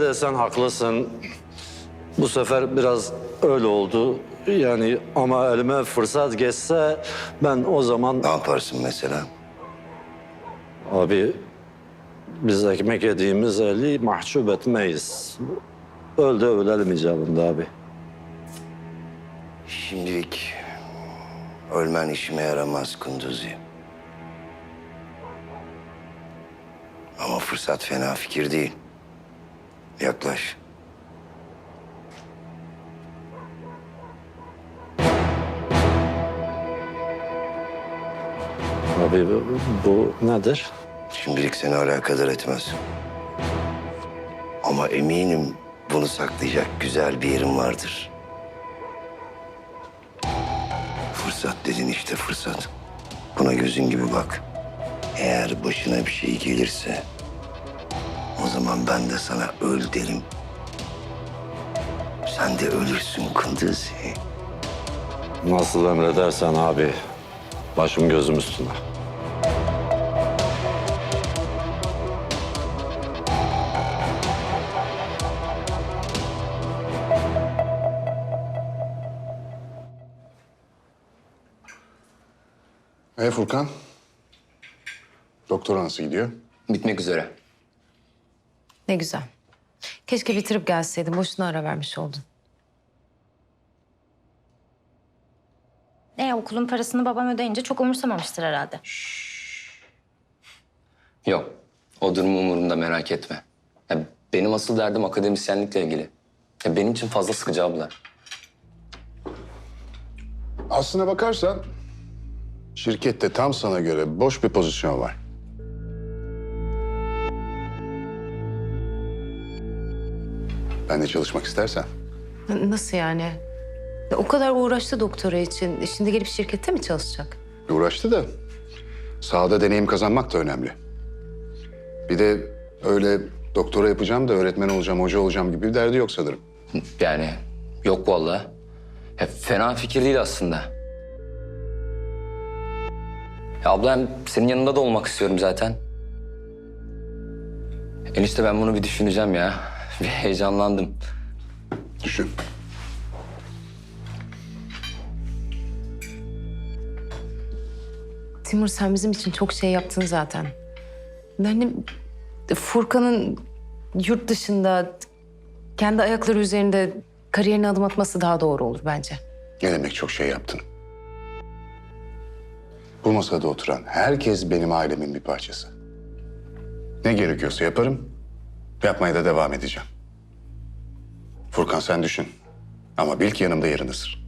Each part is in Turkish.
de sen haklısın. Bu sefer biraz öyle oldu. Yani ama elime fırsat geçse ben o zaman Ne yaparsın mesela? abi biz ekmek yediğimiz eli mahcup etmeyiz. Öl de ölelim icabında abi. Şimdilik ölmen işime yaramaz Kunduzi. Ama fırsat fena fikir değil. Yaklaş. Abi bu, bu nedir? Şimdilik seni alakadar etmez. Ama eminim bunu saklayacak güzel bir yerim vardır. Fırsat dedin işte fırsat. Buna gözün gibi bak. Eğer başına bir şey gelirse... zaman ben de sana öl derim. Sen de ölürsün Kunduzi. Nasıl emredersen abi. Başım gözüm üstüne. E Furkan? Doktora nasıl gidiyor? Bitmek üzere. Ne güzel. Keşke bitirip gelseydin. Boşuna ara vermiş oldun. E okulun parasını babam ödeyince çok umursamamıştır herhalde. Yok. O durum umurumda merak etme. Ya benim asıl derdim akademisyenlikle ilgili. Ya benim için fazla sıkıcı ablalar. Aslına bakarsan şirkette tam sana göre boş bir pozisyon var. Ben de çalışmak istersen. Nasıl yani? Ya O kadar uğraştı doktora için. E Şimdi gelip şirkette mi çalışacak? Uğraştı da sahada deneyim kazanmak da önemli. Bir de öyle doktora yapacağım da öğretmen olacağım, hoca olacağım gibi bir derdi yok sanırım. Yani yok vallahi. Ya fena fikir değil aslında. Ya abla hem senin yanında da olmak istiyorum zaten. Enişte ben bunu bir düşüneceğim ya. Bir heyecanlandım. Düşün. Timur sen bizim için çok şey yaptın zaten. Yani Furkan'ın yurt dışında kendi ayakları üzerinde kariyerine adım atması daha doğru olur bence. Ne demek çok şey yaptın? Bu masada oturan herkes benim ailemin bir parçası. Ne gerekiyorsa yaparım, yapmaya da devam edeceğim. Furkan sen düşün. Ama bil ki yanımda yerin ısır.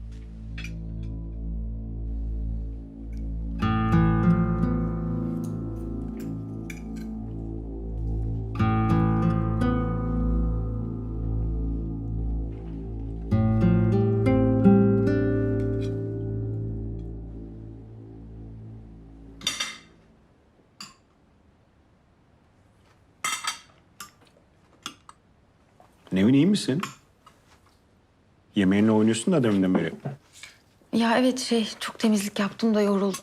İyi misin? Yemeğinle oynuyorsun da deminden beri. Ya evet şey çok temizlik yaptım da yoruldum.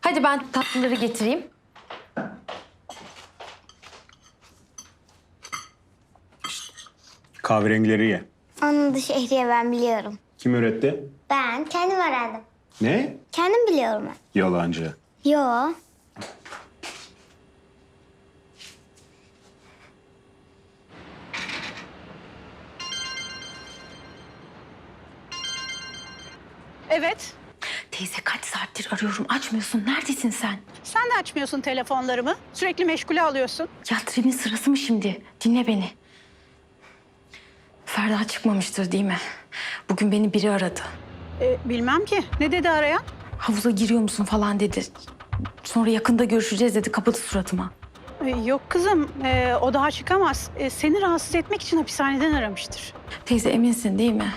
Hadi ben tatlıları getireyim. Kahverengileri ye. Onun da şehriye ben biliyorum. Kim öğretti? Ben kendim öğrendim. Ne? Kendim biliyorum ben. Yalancı. Yo. Evet. Teyze kaç saattir arıyorum açmıyorsun. Neredesin sen? Sen de açmıyorsun telefonlarımı. Sürekli meşgule alıyorsun. Ya trenin sırası mı şimdi? Dinle beni. Ferda çıkmamıştır değil mi? Bugün beni biri aradı. Ee, bilmem ki. Ne dedi arayan? Havuza giriyor musun falan dedi. Sonra yakında görüşeceğiz dedi. Kapadı suratıma. Ee, yok kızım. ee, o daha çıkamaz. Ee, seni rahatsız etmek için hapishaneden aramıştır. Teyze eminsin değil mi?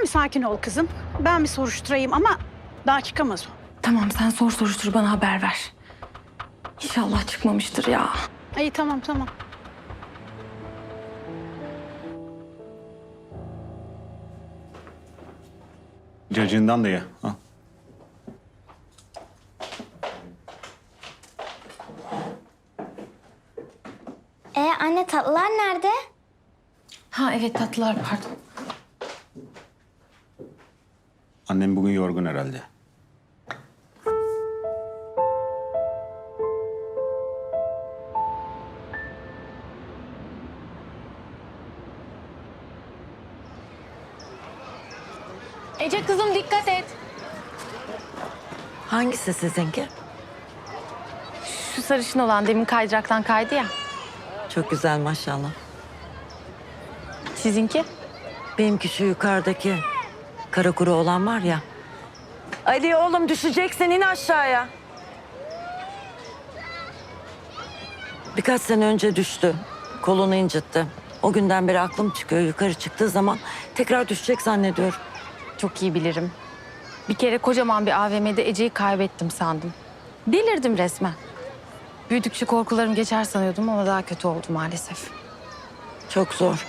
Sen bir sakin ol kızım. Ben bir soruşturayım ama daha çıkamaz o. Tamam sen sor soruştur bana haber ver. İnşallah çıkmamıştır ya. İyi tamam tamam. Cacığından da ye. Al. anne tatlılar nerede? Ha evet tatlılar pardon. Annem bugün yorgun herhalde. Ece kızım dikkat et. Hangisi sizinki? Şu sarışın olan demin kaydıraktan kaydı ya. Çok güzel maşallah. Sizinki? Benimki şu yukarıdaki kara kuru olan var ya. Ali oğlum düşeceksin in aşağıya. Birkaç sene önce düştü. Kolunu incitti. O günden beri aklım çıkıyor. Yukarı çıktığı zaman tekrar düşecek zannediyorum. Çok iyi bilirim. Bir kere kocaman bir AVM'de Ece'yi kaybettim sandım. Delirdim resmen. Büyüdükçe korkularım geçer sanıyordum ama daha kötü oldu maalesef. Çok zor.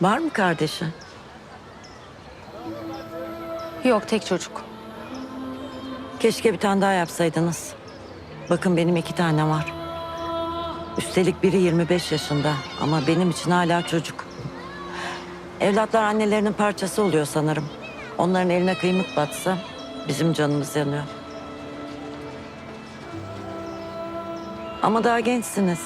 Var mı kardeşi? Yok tek çocuk. Keşke bir tane daha yapsaydınız. Bakın benim iki tane var. Üstelik biri 25 yaşında ama benim için hala çocuk. Evlatlar annelerinin parçası oluyor sanırım. Onların eline kıymık batsa bizim canımız yanıyor. Ama daha gençsiniz.